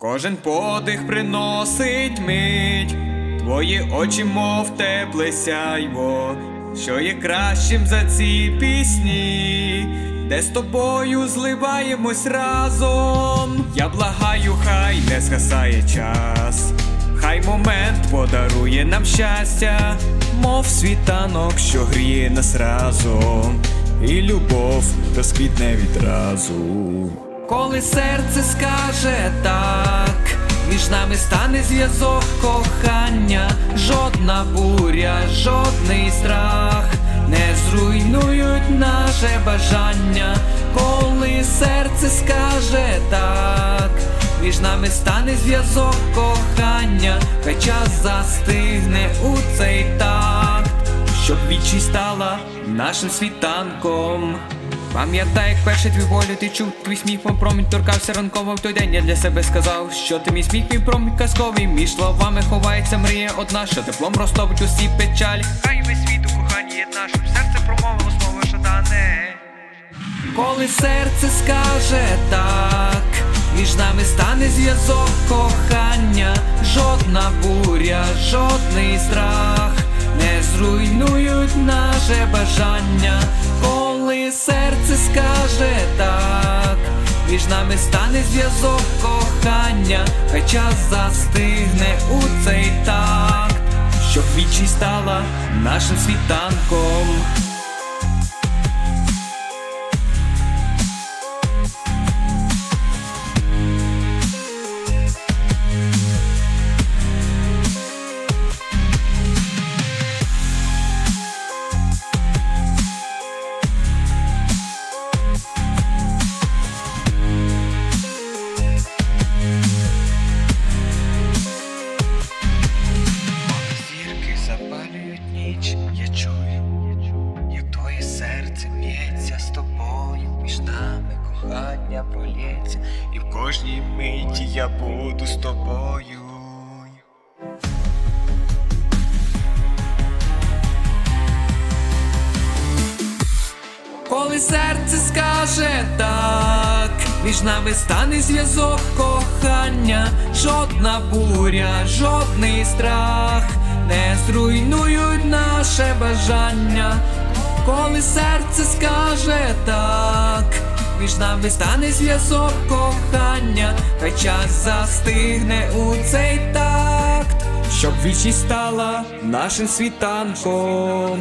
Кожен подих приносить мить, твої очі, мов тепле сяйво, що є кращим за ці пісні, де з тобою зливаємось разом. Я благаю, хай не згасає час, хай момент подарує нам щастя, мов світанок, що гріє нас разом, і любов розквітне відразу. Коли серце скаже так, між нами стане зв'язок кохання, жодна буря, жодний страх. Не зруйнують наше бажання, коли серце скаже так, між нами стане зв'язок кохання, хай час застигне у цей такт, щоб вічі стала нашим світанком. Пам'ятай, як перший твій болю ти чув твій сміх, мов промінь торкався ранково в той день. Я для себе сказав, що ти мій сміх, мій промінь казковий. Між словами ховається мрія одна, що теплом розтопить усі печалі. Хай весь світ у коханні єдна, щоб серце промовило слово жадане. Коли серце скаже так, між нами стане зв'язок кохання, жодна буря, жодний страх не зруйнують наше бажання, коли серце скаже так, між нами стане зв'язок кохання, хай час застигне у цей такт, щоб вічі стала нашим світанком. Запалюють ніч, я чую, як твоє серце б'ється з тобою, між нами кохання пролється, і в кожній миті я буду з тобою. Коли серце скаже так, між нами стане зв'язок кохання, жодна буря, жодний страх зруйнують наше бажання. Коли серце скаже так, між нами стане зв'язок кохання, хай час застигне у цей такт, щоб вічність стала нашим світанком.